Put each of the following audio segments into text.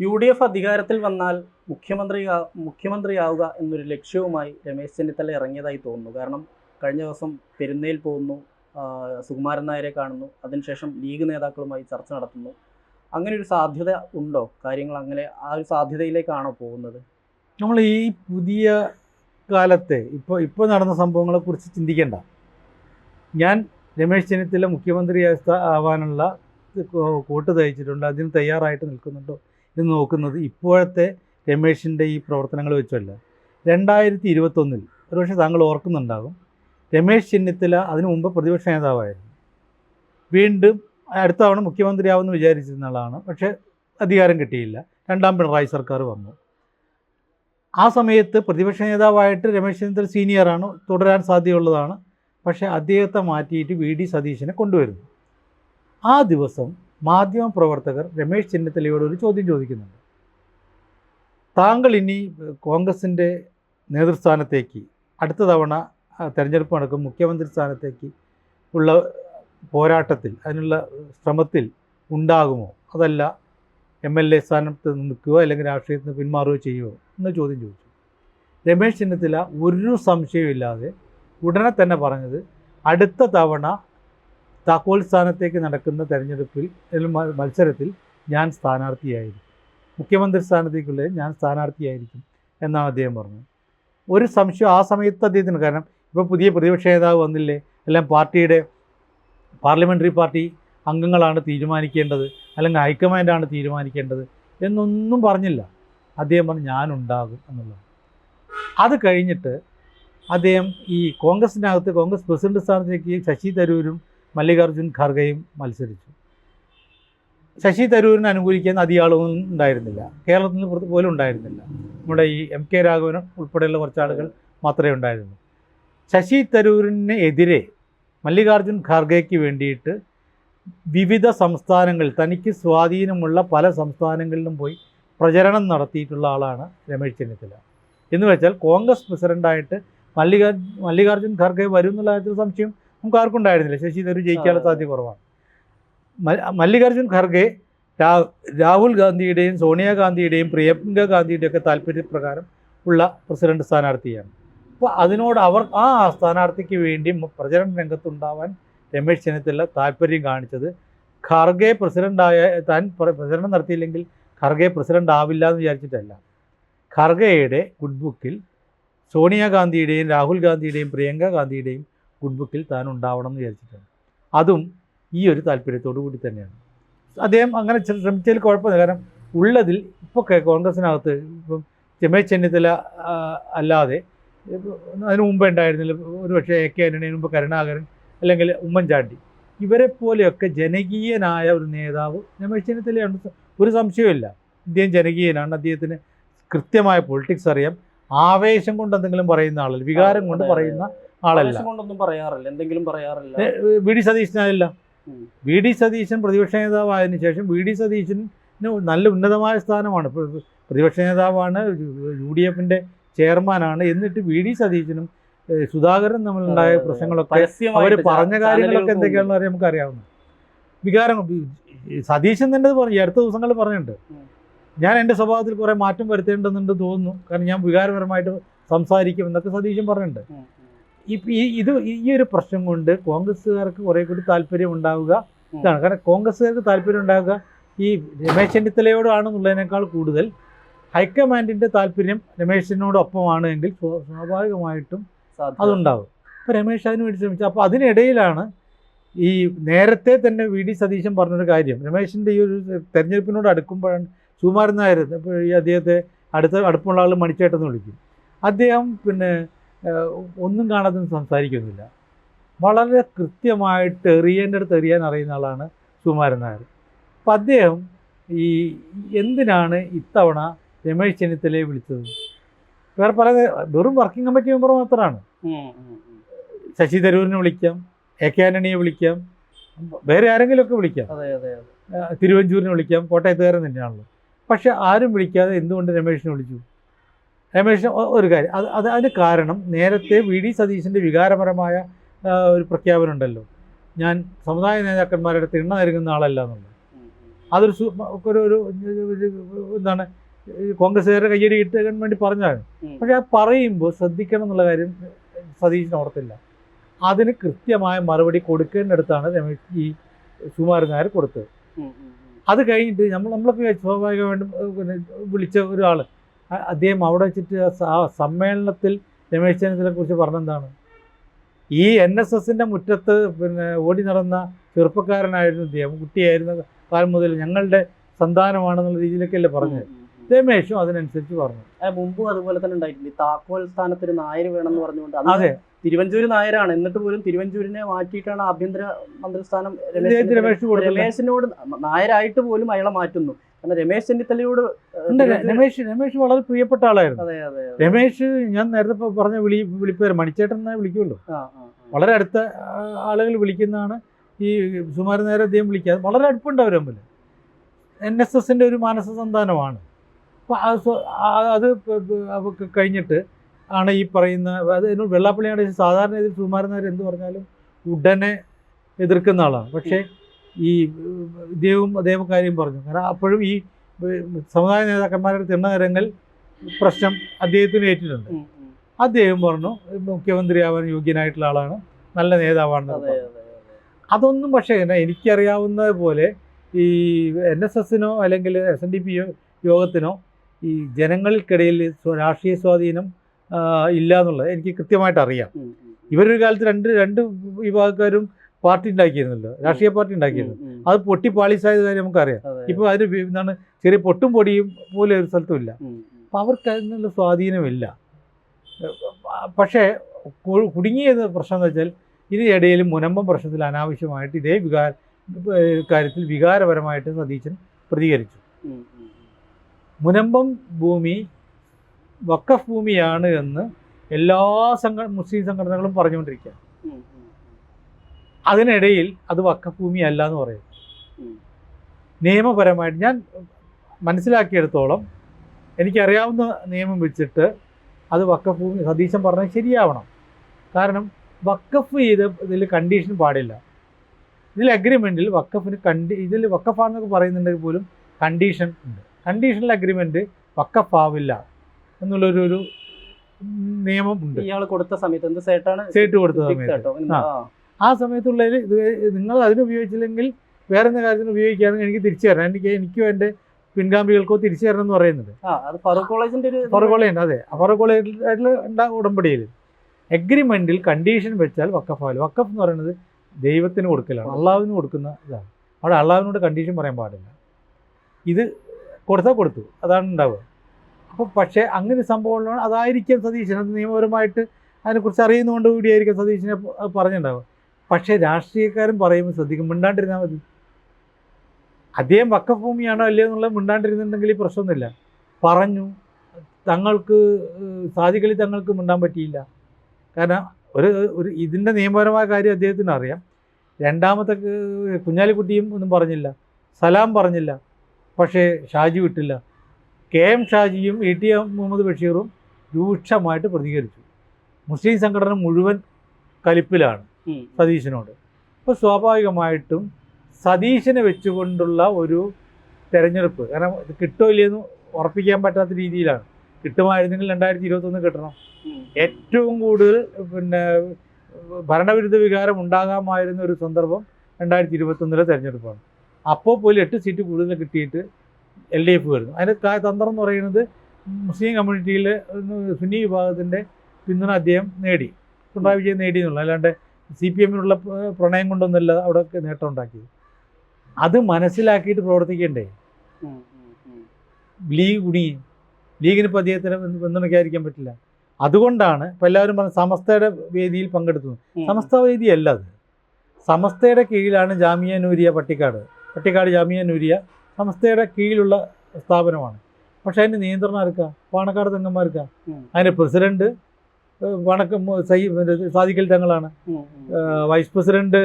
U D F അധികാരത്തിൽ വന്നാൽ മുഖ്യമന്ത്രി മുഖ്യമന്ത്രിയാവുക എന്നൊരു ലക്ഷ്യവുമായി രമേശ് ചെന്നിത്തല ഇറങ്ങിയതായി തോന്നുന്നു. കാരണം കഴിഞ്ഞ ദിവസം പെരുന്നയിൽ പോകുന്നു സുകുമാരൻ നായരെ കാണുന്നു അതിനുശേഷം ലീഗ് നേതാക്കളുമായി ചർച്ച നടത്തുന്നു. അങ്ങനെ ഒരു സാധ്യത ഉണ്ടോ? കാര്യങ്ങൾ അങ്ങനെ ആ ഒരു സാധ്യതയിലേക്കാണോ പോകുന്നത്? നമ്മൾ ഈ പുതിയ കാലത്തെ ഇപ്പോൾ ഇപ്പോൾ നടന്ന സംഭവങ്ങളെക്കുറിച്ച് ചിന്തിക്കേണ്ട. ഞാൻ രമേശ് ചെന്നിത്തല മുഖ്യമന്ത്രി ആവാനുള്ള കോട്ട് തയ്ച്ചിട്ടുണ്ട് അതിന് തയ്യാറായിട്ട് നിൽക്കുന്നുണ്ടോ. എന്ന് നോക്കുന്നത് ഇപ്പോഴത്തെ രമേശിന്റെ ഈ പ്രവർത്തനങ്ങൾ വെച്ചല്ല രണ്ടായിരത്തി ഇരുപത്തൊന്നിൽ ഒരുപക്ഷെ താങ്കൾ ഓർക്കുന്നുണ്ടാകും രമേശ് ചെന്നിത്തല അതിനു മുമ്പ് പ്രതിപക്ഷ നേതാവായിരുന്നു. വീണ്ടും അടുത്ത തവണ മുഖ്യമന്ത്രിയാവുമെന്ന് വിചാരിച്ചിരുന്ന ആളാണ് പക്ഷേ അധികാരം കിട്ടിയില്ല. രണ്ടാം പിണറായി സർക്കാർ വന്നു. ആ സമയത്ത് പ്രതിപക്ഷ നേതാവായിട്ട് രമേശ് ചെന്നിത്തല സീനിയറാണ് തുടരാൻ സാധ്യതയുള്ളതാണ് പക്ഷേ അദ്ദേഹത്തെ മാറ്റിയിട്ട് വി ഡി സതീശനെ കൊണ്ടുവരുന്നു. ആ ദിവസം മാധ്യമപ്രവർത്തകർ രമേശ് ചെന്നിത്തലയോട് ഒരു ചോദ്യം ചോദിക്കുന്നുണ്ട്. താങ്കൾ ഇനി കോൺഗ്രസിന്റെ നേതൃസ്ഥാനത്തേക്ക് അടുത്ത തവണ തെരഞ്ഞെടുപ്പ് നടക്കും മുഖ്യമന്ത്രി സ്ഥാനത്തേക്ക് ഉള്ള പോരാട്ടത്തിൽ അതിനുള്ള ശ്രമത്തിൽ ഉണ്ടാകുമോ? അതല്ല എം എൽ എ സ്ഥാനത്ത് നിൽക്കുകയോ അല്ലെങ്കിൽ രാഷ്ട്രീയത്തിൽ പിന്മാറുകയോ ചെയ്യുമോ എന്ന ചോദ്യം ചോദിച്ചു. രമേശ് ചെന്നിത്തല ഒരു സംശയമില്ലാതെ ഉടനെ തന്നെ പറഞ്ഞത് അടുത്ത തവണ താക്കോൽ സ്ഥാനത്തേക്ക് നടക്കുന്ന തെരഞ്ഞെടുപ്പിൽ മത്സരത്തിൽ ഞാൻ സ്ഥാനാർത്ഥിയായിരിക്കും. മുഖ്യമന്ത്രി സ്ഥാനത്തേക്കുള്ള ഞാൻ സ്ഥാനാർത്ഥിയായിരിക്കും എന്നാണ് അദ്ദേഹം പറഞ്ഞത്. ഒരു സംശയം ആ സമയത്ത് അദ്ദേഹത്തിന് കാരണം ഇപ്പോൾ പുതിയ പ്രതിപക്ഷ നേതാവ് വന്നില്ലേ എല്ലാം പാർട്ടിയുടെ പാർലമെന്ററി പാർട്ടി അംഗങ്ങളാണ് തീരുമാനിക്കേണ്ടത് അല്ലെങ്കിൽ ഹൈക്കമാൻഡാണ് തീരുമാനിക്കേണ്ടത് എന്നൊന്നും പറഞ്ഞില്ല. അദ്ദേഹം പറഞ്ഞു ഞാനുണ്ടാകും എന്നുള്ളത്. അത് കഴിഞ്ഞിട്ട് അദ്ദേഹം ഈ കോൺഗ്രസിനകത്ത് കോൺഗ്രസ് പ്രസിഡന്റ് സ്ഥാനത്തേക്ക് ശശി തരൂരും മല്ലികാർജുൻ ഖാർഗെയും മത്സരിച്ചു. ശശി തരൂരിനെ അനുകൂലിക്കാൻ അധികാളൊന്നും ഉണ്ടായിരുന്നില്ല. കേരളത്തിൽ പോലും ഉണ്ടായിരുന്നില്ല. നമ്മുടെ ഈ എം കെ രാഘവൻ ഉൾപ്പെടെയുള്ള കുറച്ച് ആളുകൾ മാത്രമേ ഉണ്ടായിരുന്നു ശശി തരൂരിന് എതിരെ മല്ലികാർജുൻ ഖാർഗെക്ക് വേണ്ടിയിട്ട് വിവിധ സംസ്ഥാനങ്ങൾ തനിക്ക് സ്വാധീനമുള്ള പല സംസ്ഥാനങ്ങളിലും പോയി പ്രചരണം നടത്തിയിട്ടുള്ള ആളാണ് രമേശ് ചെന്നിത്തല. എന്ന് വെച്ചാൽ കോൺഗ്രസ് പ്രസിഡന്റായിട്ട് മല്ലികാ മല്ലികാർജുൻ ഖാർഗെ വരും എന്നുള്ള കാര്യത്തിൽ സംശയം നമുക്ക് ആർക്കും ഉണ്ടായിരുന്നില്ല ശശി തരൂർ ജയിക്കാനുള്ള സാധ്യത കുറവാണ്. മല്ലികാർജുൻ ഖർഗെ രാഹുൽ ഗാന്ധിയുടെയും സോണിയാഗാന്ധിയുടെയും പ്രിയങ്ക ഗാന്ധിയുടെയും ഒക്കെ താല്പര്യപ്രകാരം ഉള്ള പ്രസിഡന്റ് സ്ഥാനാർത്ഥിയാണ്. അപ്പോൾ അതിനോട് അവർ ആ സ്ഥാനാർത്ഥിക്ക് വേണ്ടി പ്രചരണ രംഗത്തുണ്ടാവാൻ രമേശ് ചെന്നിത്തല താല്പര്യം കാണിച്ചത് ഖാർഗെ പ്രസിഡന്റായ താൻ പ്ര- പ്രചരണം നടത്തിയില്ലെങ്കിൽ ഖാർഗെ പ്രസിഡന്റ് ആവില്ല എന്ന് വിചാരിച്ചിട്ടല്ല. ഖാർഗെയുടെ ഗുഡ് ബുക്കിൽ സോണിയാഗാന്ധിയുടെയും രാഹുൽ ഗാന്ധിയുടെയും പ്രിയങ്ക ഗാന്ധിയുടെയും ഗുഡ് ബുക്കിൽ താൻ ഉണ്ടാവണം എന്ന് വിചാരിച്ചിട്ടാണ്. അതും ഈ ഒരു താല്പര്യത്തോടു കൂടി തന്നെയാണ്. അദ്ദേഹം അങ്ങനെ ചില ശ്രമിച്ചതിൽ കുഴപ്പമില്ല. കാരണം ഉള്ളതിൽ ഇപ്പോൾ കോൺഗ്രസിനകത്ത് ഇപ്പം രമേശ് ചെന്നിത്തല അല്ലാതെ അതിനു മുമ്പ് ഉണ്ടായിരുന്നില്ല. ഒരു പക്ഷേ എ കെ ആന്റണി മുമ്പ് കരുണാകരൻ അല്ലെങ്കിൽ ഉമ്മൻചാണ്ടി. ഇവരെ പോലെയൊക്കെ ജനകീയനായ ഒരു നേതാവ് രമേശ് ചെന്നിത്തലയാണ്. ഒരു സംശയമില്ല അദ്ദേഹം ജനകീയനാണ്. അദ്ദേഹത്തിന് കൃത്യമായ പൊളിറ്റിക്സ് അറിയാം. ആവേശം കൊണ്ട് എന്തെങ്കിലും പറയുന്ന ആളല്ല. വികാരം കൊണ്ട്. പറയുന്ന ആളല്ല. കൊണ്ടൊന്നും പറയാറില്ല. എന്തെങ്കിലും പറയാറില്ല. വി ഡി സതീശനായില്ല. വി ഡി സതീശൻ പ്രതിപക്ഷ നേതാവായതിനു ശേഷം വി ഡി സതീശന് നല്ല ഉന്നതമായ സ്ഥാനമാണ്. പ്രതിപക്ഷ നേതാവാണ് യു ഡി എഫിന്റെ ചെയർമാനാണ്. എന്നിട്ട് വി ഡി സതീശനും സുധാകരൻ തമ്മിലുണ്ടായ. പ്രശ്നങ്ങളൊക്കെ അവർ പറഞ്ഞ കാര്യങ്ങളൊക്കെ എന്തൊക്കെയാണെന്ന് അറിയാം നമുക്കറിയാവുന്ന വികാരം സതീശൻ തന്നെ പറഞ്ഞു. അടുത്ത ദിവസങ്ങളിൽ പറഞ്ഞിട്ടുണ്ട്. ഞാൻ എന്റെ സ്വഭാവത്തിൽ കുറേ മാറ്റം വരുത്തേണ്ടതുണ്ട് തോന്നുന്നു. കാരണം ഞാൻ വികാരപരമായിട്ട് സംസാരിക്കും എന്നൊക്കെ സതീശൻ പറഞ്ഞിട്ടുണ്ട്. ഇത് ഈ ഒരു പ്രശ്നം കൊണ്ട് കോൺഗ്രസ്സുകാർക്ക് കുറെ കൂടി താല്പര്യം ഉണ്ടാവുക ഇതാണ്. കാരണം കോൺഗ്രസ്സുകാർക്ക് താല്പര്യം ഉണ്ടാവുക ഈ രമേശ് ചെന്നിത്തലയോടാണെന്നുള്ളതിനേക്കാൾ കൂടുതൽ ഹൈക്കമാൻഡിന്റെ താല്പര്യം രമേശിനോടൊപ്പമാണ് എങ്കിൽ സ്വാ- സ്വാഭാവികമായിട്ടും. അതുണ്ടാവും. അപ്പോൾ രമേശ് അതിന് വേണ്ടി ശ്രമിച്ചു. അപ്പോൾ അതിനിടയിലാണ് ഈ നേരത്തെ തന്നെ വി ഡി സതീശൻ പറഞ്ഞൊരു കാര്യം. രമേശിന്റെ ഈ ഒരു തെരഞ്ഞെടുപ്പിനോട് അടുക്കുമ്പോഴാണ് സുകുമാരൻ നായർ ഈ അദ്ദേഹത്തെ അടുത്ത അടുപ്പമുള്ള ആൾ മണിച്ചേട്ടെന്ന് വിളിക്കും. അദ്ദേഹം പിന്നെ ഒന്നും കാണാതെ സംസാരിക്കുന്നില്ല. വളരെ കൃത്യമായിട്ട് എറിയേന്റെ അടുത്ത് എറിയാൻ അറിയുന്ന ആളാണ് സുകുമാരൻ നായർ. അപ്പം അദ്ദേഹം ഈ എന്തിനാണ് ഇത്തവണ രമേശ് ചെന്നിത്തലയെ വിളിച്ചത്? വേറെ പല വെറും വർക്കിംഗ് കമ്മിറ്റി മെമ്പർ മാത്രമാണ്. ശശി തരൂരിനെ വിളിക്കാം എ കെ ആന്റണിയെ വിളിക്കാം വേറെ ആരെങ്കിലുമൊക്കെ വിളിക്കാം. തിരുവഞ്ചൂരിനെ വിളിക്കാം കോട്ടയത്തുകാരൻ തന്നെയാണല്ലോ. പക്ഷെ ആരും വിളിക്കാതെ എന്തുകൊണ്ട് രമേശിനെ വിളിച്ചു? രമേശിന് ഒരു കാര്യം. അത് അത് അതിന് കാരണം നേരത്തെ വി. ഡി. സതീശന്റെ വികാരപരമായ ഒരു പ്രഖ്യാപനം ഉണ്ടല്ലോ. ഞാൻ സമുദായ നേതാക്കന്മാരുടെ തിണ്ണ നൽകുന്ന ആളല്ല എന്നുള്ളത്. അതൊരു ഒരു ഒരു എന്താണ് കോൺഗ്രസ്സുകാരുടെ കയ്യടി കിട്ടാൻ വേണ്ടി പറഞ്ഞതാണ്. പക്ഷേ അത് പറയുമ്പോൾ ശ്രദ്ധിക്കണം എന്നുള്ള കാര്യം സതീശൻ ഓർത്തില്ല. അതിന് കൃത്യമായ മറുപടി കൊടുക്കേണ്ടടുത്താണ് രമേശ് ഈ സുമാരൻ നായർ കൊടുത്തത്. അത് കഴിഞ്ഞിട്ട് നമ്മൾ നമ്മളൊക്കെ സ്വാഭാവികമായിട്ടും വിളിച്ച ഒരാൾ അദ്ദേഹം അവിടെ വെച്ചിട്ട് ആ സമ്മേളനത്തിൽ രമേശ് ചെന്നിത്തലയെ കുറിച്ച് പറഞ്ഞെന്താണ്? ഈ എൻ എസ് എസിന്റെ മുറ്റത്ത് പിന്നെ ഓടി നടന്ന ചെറുപ്പക്കാരനായിരുന്നു ഇദ്ദേഹം. കുട്ടിയായിരുന്ന കാലം മുതൽ ഞങ്ങളുടെ സന്താനമാണെന്നുള്ള രീതിയിലൊക്കെയല്ലേ പറഞ്ഞത്. രമേശും അതിനനുസരിച്ച് പറഞ്ഞു. മുമ്പ് അതുപോലെ തന്നെ ഉണ്ടായിട്ടുണ്ട്. താക്കോൽ സ്ഥാനത്ത് ഒരു നായർ വേണമെന്ന് പറഞ്ഞുകൊണ്ട് അതെ. തിരുവഞ്ചൂര് നായരാണ്. എന്നിട്ട് പോലും തിരുവഞ്ചൂരിനെ മാറ്റിയിട്ടാണ് ആഭ്യന്തര മന്ത്രിസ്ഥാനം രമേശ് രമേശിനോട് നായരായിട്ട് പോലും അയാളെ മാറ്റുന്നു. കാരണം രമേശ് ചെന്നിത്തലയോട് രമേശ് രമേശ് വളരെ പ്രിയപ്പെട്ട ആളായിരുന്നു. അതെ അതെ. രമേശ് ഞാൻ നേരത്തെ പറഞ്ഞ വിളി വിളിപ്പേര് മണിച്ചേട്ടൻ എന്നേ വിളിക്കുള്ളൂ. വളരെ അടുത്ത ആളുകൾ വിളിക്കുന്നതാണ് ഈ സുമാര നേരെ അദ്ദേഹം വിളിക്കാതെ വളരെ അടുപ്പുണ്ട് അവർ തമ്മിൽ. എൻ എസ് എസിന്റെ ഒരു മാനസ സന്താനമാണ്. അപ്പോൾ അത് കഴിഞ്ഞിട്ട് ആണ് ഈ പറയുന്ന അത് എന്നോട് വെള്ളാപ്പള്ളിയാണ് സാധാരണ ഇതിൽ സുമാരൻ നേരെ എന്ത് പറഞ്ഞാലും ഉടനെ എതിർക്കുന്ന ആളാണ്. പക്ഷേ ഈ ഇദ്ദേഹവും അദ്ദേഹം കാര്യം പറഞ്ഞു. കാരണം അപ്പോഴും ഈ സമുദായ നേതാക്കന്മാരുടെ തിണ്ണനിരങ്ങൾ പ്രശ്നം അദ്ദേഹത്തിന് ഏറ്റിട്ടുണ്ട്. അദ്ദേഹം പറഞ്ഞു മുഖ്യമന്ത്രിയാവാൻ യോഗ്യനായിട്ടുള്ള ആളാണ് നല്ല നേതാവാണെന്ന് അതൊന്നും പക്ഷേ എനിക്കറിയാവുന്നത് പോലെ ഈ എൻ എസ് എസിനോ അല്ലെങ്കിൽ എസ് എൻ ഡി പി യോഗത്തിനോ ഈ ജനങ്ങൾക്കിടയിൽ രാഷ്ട്രീയ സ്വാധീനം ഇല്ല എന്നുള്ളത് എനിക്ക് കൃത്യമായിട്ട് അറിയാം. ഇവരൊരു കാലത്ത് രണ്ട് രണ്ട് വിഭാഗക്കാരും പാർട്ടി ഉണ്ടാക്കിയിരുന്നല്ലോ. രാഷ്ട്രീയ പാർട്ടി ഉണ്ടാക്കിയിരുന്നു. അത് പൊട്ടി പാളിസായത് കാര്യം നമുക്കറിയാം. ഇപ്പോൾ അതിന് എന്താണ് ചെറിയ പൊട്ടും പൊടിയും പോലെ ഒരു സ്ഥലത്തും ഇല്ല. ഉം, ഉം. അപ്പം അവർക്ക് അതിനുള്ള സ്വാധീനമില്ല. പക്ഷേ കുടുങ്ങിയ കുടുങ്ങിയത് പ്രശ്നം എന്ന് വെച്ചാൽ ഇതിനിടയിൽ മുനമ്പം പ്രശ്നത്തിൽ അനാവശ്യമായിട്ട് ഇതേ വികാര കാര്യത്തിൽ വികാരപരമായിട്ട് സതീശൻ പ്രതികരിച്ചു. മുനമ്പം ഭൂമി വക്കഫ് ഭൂമിയാണ് എന്ന് എല്ലാ സംഘ മുസ്ലിം സംഘടനകളും പറഞ്ഞുകൊണ്ടിരിക്കുക. അതിനിടയിൽ അത് വക്കഭൂമി അല്ല എന്ന് പറയും. നിയമപരമായിട്ട് ഞാൻ മനസ്സിലാക്കിയെടുത്തോളം എനിക്കറിയാവുന്ന നിയമം വെച്ചിട്ട് അത് വക്കഭൂമി സതീശൻ പറഞ്ഞാൽ ശരിയാവണം. കാരണം വക്കഫ് ചെയ്ത് ഇതിൽ കണ്ടീഷൻ പാടില്ല. ഇതിൽ അഗ്രിമെന്റിൽ വക്കഫിന് കണ്ടി ഇതിൽ വക്കഫാണെന്നൊക്കെ പറയുന്നുണ്ടെങ്കിൽ പോലും കണ്ടീഷൻ ഉണ്ട്. കണ്ടീഷണൽ അഗ്രിമെന്റ് വക്കഫാവില്ല എന്നുള്ളൊരു ഒരു നിയമം ഉണ്ട്. ഇയാൾ കൊടുത്ത സമയത്ത് എന്ത് സേട്ടാണ്? സേട്ട് കൊടുത്ത സമയത്ത്. ആ. സമയത്തുള്ളതിൽ ഇത് നിങ്ങൾ അതിനുപയോഗിച്ചില്ലെങ്കിൽ വേറെ എന്തെങ്കിലും കാര്യത്തിന് ഉപയോഗിക്കുകയാണെങ്കിൽ എനിക്ക് തിരിച്ചു തരണം. എനിക്ക് എനിക്കും എന്റെ പിൻഗാമികൾക്കോ തിരിച്ചു തരണം എന്ന് പറയുന്നത് ഫറൂഖ് കോളേജിന്റെ ഒരു ഫറോക്കോളയുണ്ട് അതെ. ഫറോക്കോളയായിട്ടുള്ള ഉണ്ടാ ഉടമ്പടിയിൽ എഗ്രിമെന്റിൽ കണ്ടീഷൻ വെച്ചാൽ വക്കഫാൽ വക്കഫ് എന്ന് പറയുന്നത് ദൈവത്തിന് കൊടുക്കലാണ് അള്ളാവിന് കൊടുക്കുന്ന ഇതാണ്. അവിടെ അള്ളാവിനോട് കണ്ടീഷൻ പറയാൻ പാടില്ല. ഇത് കൊടുത്താൽ കൊടുത്തു അതാണ് ഉണ്ടാവുക. അപ്പോൾ പക്ഷേ അങ്ങനെ സംഭവങ്ങളാണ് അതായിരിക്കാം സതീശൻ അത് നിയമപരമായിട്ട് അതിനെക്കുറിച്ച് അറിയുന്നതുകൊണ്ട് കൂടിയായിരിക്കും സതീശനെ പറഞ്ഞിട്ടുണ്ടാവുക. പക്ഷേ രാഷ്ട്രീയക്കാരൻ പറയുമ്പോൾ ശ്രദ്ധിക്കും മിണ്ടാണ്ടിരുന്നാൽ മതി. അദ്ദേഹം വക്കഭൂമിയാണോ അല്ലയോ എന്നുള്ളത് മിണ്ടാണ്ടിരുന്നുണ്ടെങ്കിൽ ഈ പ്രശ്നമൊന്നുമില്ല. പറഞ്ഞു തങ്ങൾക്ക് സാധികളിൽ തങ്ങൾക്ക് മിണ്ടാൻ പറ്റിയില്ല. കാരണം ഒരു ഒരു ഇതിന്റെ നിയമപരമായ കാര്യം അദ്ദേഹത്തിന് അറിയാം. രണ്ടാമത്തെ കുഞ്ഞാലിക്കുട്ടിയും ഒന്നും പറഞ്ഞില്ല. സലാം പറഞ്ഞില്ല. പക്ഷേ ഷാജി വിട്ടില്ല. കെ എം ഷാജിയും ഇ ടി എം മുഹമ്മദ് ബഷീറും രൂക്ഷമായിട്ട് പ്രതികരിച്ചു. മുസ്ലിം സംഘടന മുഴുവൻ കലിപ്പിലാണ്. സതീശനോട് അപ്പോൾ സ്വാഭാവികമായിട്ടും സതീശനെ വെച്ചുകൊണ്ടുള്ള ഒരു തെരഞ്ഞെടുപ്പ് കാരണം ഇത് കിട്ടോ ഇല്ലയെന്ന് ഉറപ്പിക്കാൻ പറ്റാത്ത രീതിയിലാണ്. കിട്ടുമായിരുന്നെങ്കിൽ രണ്ടായിരത്തി ഇരുപത്തൊന്ന് കിട്ടണം ഏറ്റവും കൂടുതൽ പിന്നെ ഭരണവിരുദ്ധ വികാരം ഉണ്ടാകാമായിരുന്ന ഒരു സന്ദർഭം രണ്ടായിരത്തി ഇരുപത്തൊന്നിലെ തെരഞ്ഞെടുപ്പാണ്. അപ്പോൾ പോലും എട്ട് സീറ്റ് കൂടുതൽ കിട്ടിയിട്ട് എൽ ഡി എഫ് വരുന്നു. അതിന്റെ തന്ത്രം എന്ന് പറയുന്നത് മുസ്ലിം കമ്മ്യൂണിറ്റിയിലെ സുന്നി വിഭാഗത്തിന്റെ പിന്തുണ അദ്ദേഹം നേടി. പിണറായി വിജയൻ നേടി എന്നുള്ള അല്ലാണ്ട് സി പി എമ്മിനുള്ള പ്രണയം കൊണ്ടൊന്നുമല്ല അവിടെ നേട്ടം ഉണ്ടാക്കിയത്. അത് മനസ്സിലാക്കിയിട്ട് പ്രവർത്തിക്കണ്ടേ. ലീഗ് കുടുങ്ങി. ലീഗിന് ഇപ്പോൾ അദ്ദേഹത്തിന് പിന്തുണയ്ക്കാതിരിക്കാൻ പറ്റില്ല. അതുകൊണ്ടാണ് ഇപ്പോൾ എല്ലാവരും പറഞ്ഞ സമസ്തയുടെ വേദിയിൽ പങ്കെടുത്തു ഉം. സമസ്ത വേദിയല്ല അത്. സമസ്തയുടെ കീഴിലാണ് ജാമിയ നൂരിയ പട്ടിക്കാട്. പട്ടിക്കാട് ജാമിയ നൂരിയ സമസ്തയുടെ കീഴിലുള്ള സ്ഥാപനമാണ്. പക്ഷേ അതിന്റെ നിയന്ത്രണം ആർക്കാ? പാണക്കാട് തെങ്ങന്മാർക്കാ. അതിന്റെ പ്രസിഡന്റ് വണക്കം സൈ സാദിഖൽ തങ്ങളാണ്. വൈസ് പ്രസിഡന്റ്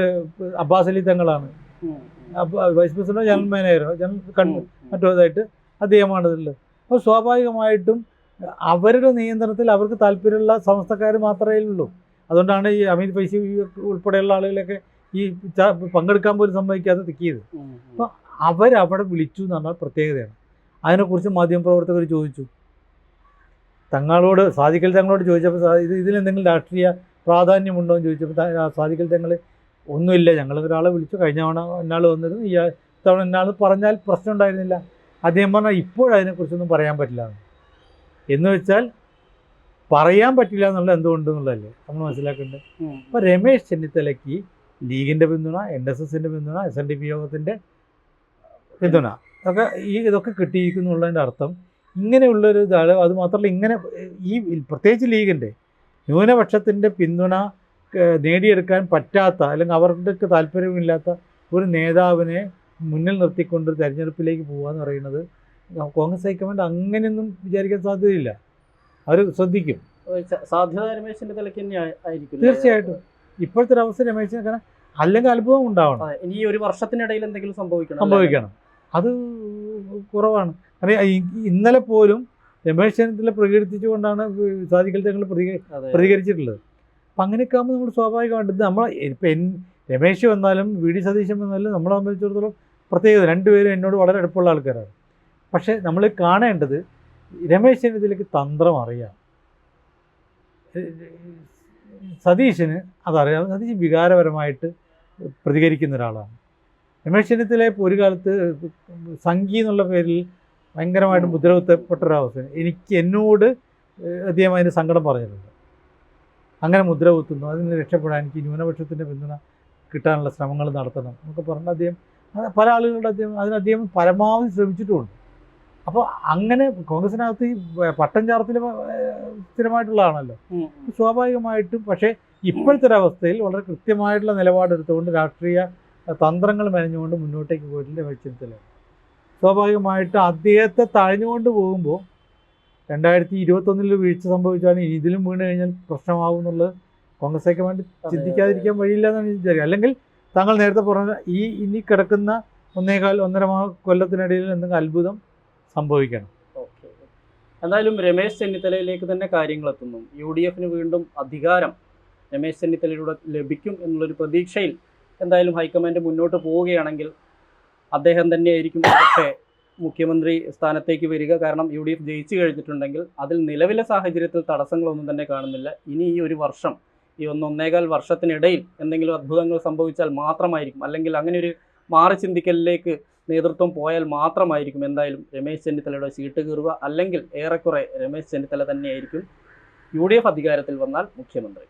അബ്ബാസ് അലി തങ്ങളാണ്. Vice president general manager general ഉം. മറ്റുള്ളതായിട്ട് അദ്ദേഹമാണ് ഇതിലുള്ളത്. അപ്പോൾ സ്വാഭാവികമായിട്ടും അവരുടെ നിയന്ത്രണത്തിൽ അവർക്ക് താല്പര്യമുള്ള സംസ്ഥക്കാർ മാത്രമേ ഉള്ളൂ. അതുകൊണ്ടാണ് ഈ അമിത് പൈസ ഉൾപ്പെടെയുള്ള ആളുകളൊക്കെ ഈ പങ്കെടുക്കാൻ പോലും സമ്മതിക്കാതെ തിക്കിയത്. അപ്പോൾ അവരവിടെ വിളിച്ചു എന്ന് പറഞ്ഞാൽ പ്രത്യേകതയാണ്. അതിനെക്കുറിച്ച് മാധ്യമപ്രവർത്തകർ ചോദിച്ചു. തങ്ങളോട് സാധിക്കൽ തങ്ങളോട് ചോദിച്ചപ്പോൾ ഇത് ഇതിലെന്തെങ്കിലും രാഷ്ട്രീയ പ്രാധാന്യമുണ്ടോ എന്ന് ചോദിച്ചപ്പോൾ സാധിക്കൽ തങ്ങൾ ഒന്നുമില്ല ഞങ്ങൾ ഒരാളെ വിളിച്ചു. കഴിഞ്ഞ തവണ എന്നാൾ വന്നിരുന്നു. ഈ തവണ എന്നാൾ പറഞ്ഞാൽ പ്രശ്നം ഉണ്ടായിരുന്നില്ല. അദ്ദേഹം പറഞ്ഞാൽ ഇപ്പോഴതിനെക്കുറിച്ചൊന്നും പറയാൻ പറ്റില്ല. എന്ന്. വെച്ചാൽ പറയാൻ പറ്റില്ല എന്നുള്ളത് എന്തുകൊണ്ടെന്നുള്ളതല്ലേ നമ്മൾ മനസ്സിലാക്കേണ്ടത്. ഉം. അപ്പോൾ രമേശ് ചെന്നിത്തലയ്ക്ക് ലീഗിന്റെ പിന്തുണ എൻ എസ് എസിന്റെ പിന്തുണ എസ് എൻ ഡി പി യോഗത്തിന്റെ പിന്തുണ. അതൊക്കെ ഈ ഇതൊക്കെ കിട്ടിയിരിക്കുന്നുള്ളതിന്റെ അർത്ഥം ഇങ്ങനെയുള്ളൊരു ഇതാണ്. അത് മാത്രമല്ല ഇങ്ങനെ ഈ പ്രത്യേകിച്ച് ലീഗിന്റെ ന്യൂനപക്ഷത്തിന്റെ പിന്തുണ നേടിയെടുക്കാൻ പറ്റാത്ത അല്ലെങ്കിൽ അവർക്ക് താല്പര്യമില്ലാത്ത ഒരു നേതാവിനെ മുന്നിൽ നിർത്തിക്കൊണ്ട് തിരഞ്ഞെടുപ്പിലേക്ക് പോകുക എന്ന് പറയുന്നത് കോൺഗ്രസ് ഹൈക്കമാൻഡ് അങ്ങനെയൊന്നും വിചാരിക്കാൻ സാധ്യതയില്ല. അവർ ശ്രദ്ധിക്കും. സാധ്യത രമേശ് തലയ്ക്ക് ആയിരിക്കും? തീർച്ചയായിട്ടും. ഇപ്പോഴത്തെ ഒരു അവസ്ഥ രമേശിനെ കാരണം അല്ലെങ്കിൽ അത്ഭുതം ഉണ്ടാവണം. ഇനി ഒരു വർഷത്തിനിടയിൽ എന്തെങ്കിലും സംഭവിക്കണം സംഭവിക്കണം. അത് കുറവാണ്. കാരണം ഇന്നലെ പോലും രമേശ് ചെന്നിത്തല പ്രകീർത്തിച്ചുകൊണ്ടാണ് സാധിക്കൽ തങ്ങൾ പ്രതി പ്രതികരിച്ചിട്ടുള്ളത്. അപ്പം അങ്ങനെയൊക്കെ ആകുമ്പോൾ നമ്മൾ സ്വാഭാവികമായിട്ട് നമ്മൾ ഇപ്പം എൻ രമേശ് വന്നാലും വി ഡി സതീശൻ വന്നാലും നമ്മളെ സംബന്ധിച്ചിടത്തോളം പ്രത്യേകത രണ്ടുപേരും എന്നോട് വളരെ അടുപ്പമുള്ള ആൾക്കാരാണ്. പക്ഷേ നമ്മൾ കാണേണ്ടത് രമേശ് ചെന്നിത്തലയ്ക്ക് തന്ത്രം അറിയാം. സതീശന് അതറിയാം. സതീശ് വികാരപരമായിട്ട് പ്രതികരിക്കുന്ന ഒരാളാണ്. രമേശ് ഒരു കാലത്ത് സംഗി എന്നുള്ള പേരിൽ ഭയങ്കരമായിട്ട് ഉം. ഒരു എനിക്ക് എന്നോട് അദ്ദേഹം അതിന് സങ്കടം പറഞ്ഞിട്ടുണ്ട് അങ്ങനെ മുദ്ര കുത്തുന്നു അതിന് രക്ഷപ്പെടാൻ എനിക്ക് ന്യൂനപക്ഷത്തിന്റെ പിന്തുണ കിട്ടാനുള്ള ശ്രമങ്ങൾ നടത്തണം എന്നൊക്കെ പറഞ്ഞ് അദ്ദേഹം പല ആളുകളുടെ അദ്ദേഹം അതിന് അദ്ദേഹം പരമാവധി ശ്രമിച്ചിട്ടുമുണ്ട്. അപ്പോൾ അങ്ങനെ കോൺഗ്രസിനകത്ത് ഈ പട്ടം ചാർത്തിൽ സ്ഥിരമായിട്ടുള്ളതാണല്ലോ. സ്വാഭാവികമായിട്ടും പക്ഷേ ഇപ്പോഴത്തെ ഒരവസ്ഥയിൽ വളരെ കൃത്യമായിട്ടുള്ള നിലപാടെടുത്തുകൊണ്ട് രാഷ്ട്രീയ തന്ത്രങ്ങൾ മെനഞ്ഞുകൊണ്ട് മുന്നോട്ടേക്ക് പോയിട്ടുണ്ട് രമേശ് ചെന്നിത്തല സ്വാഭാവികമായിട്ട് അദ്ദേഹത്തെ തഴഞ്ഞുകൊണ്ട് പോകുമ്പോൾ രണ്ടായിരത്തി ഇരുപത്തൊന്നിൽ വീഴ്ച സംഭവിച്ചാണ് ഇനി ഇതിലും വീണ് കഴിഞ്ഞാൽ പ്രശ്നമാകും എന്നുള്ളത് കോൺഗ്രസ് ഹൈക്കമാൻഡ് ചിന്തിക്കാതിരിക്കാൻ വഴിയില്ല എന്നാണ് വിചാരിക്കുക. അല്ലെങ്കിൽ താങ്കൾ നേരത്തെ പറഞ്ഞ ഈ ഇനി കിടക്കുന്ന ഒന്നേകാൽ ഒന്നര കൊല്ലത്തിനിടയിൽ എന്തെങ്കിലും അത്ഭുതം സംഭവിക്കണം. ഓക്കെ. എന്തായാലും രമേശ് ചെന്നിത്തലയിലേക്ക് തന്നെ കാര്യങ്ങൾ എത്തുന്നു. യു ഡി എഫിന് വീണ്ടും അധികാരം രമേശ് ചെന്നിത്തലയിലൂടെ ലഭിക്കും എന്നുള്ളൊരു പ്രതീക്ഷയിൽ എന്തായാലും ഹൈക്കമാൻഡ് മുന്നോട്ട് പോവുകയാണെങ്കിൽ അദ്ദേഹം തന്നെയായിരിക്കും പക്ഷേ മുഖ്യമന്ത്രി സ്ഥാനത്തേക്ക് വരിക. കാരണം യു ഡി എഫ് ജയിച്ചു കഴിഞ്ഞിട്ടുണ്ടെങ്കിൽ അതിൽ നിലവിലെ സാഹചര്യത്തിൽ തടസ്സങ്ങളൊന്നും തന്നെ കാണുന്നില്ല. ഇനി ഈ ഒരു വർഷം ഈ ഒന്നൊന്നേകാൽ വർഷത്തിനിടയിൽ എന്തെങ്കിലും അത്ഭുതങ്ങൾ സംഭവിച്ചാൽ മാത്രമായിരിക്കും. അല്ലെങ്കിൽ അങ്ങനെ ഒരു മാറി ചിന്തിക്കലിലേക്ക് നേതൃത്വം പോയാൽ മാത്രമായിരിക്കും എന്തായാലും രമേശ് ചെന്നിത്തലയുടെ സീറ്റ് കീറുക. അല്ലെങ്കിൽ ഏറെക്കുറെ രമേശ് ചെന്നിത്തല തന്നെയായിരിക്കും യു ഡി എഫ് അധികാരത്തിൽ വന്നാൽ മുഖ്യമന്ത്രി.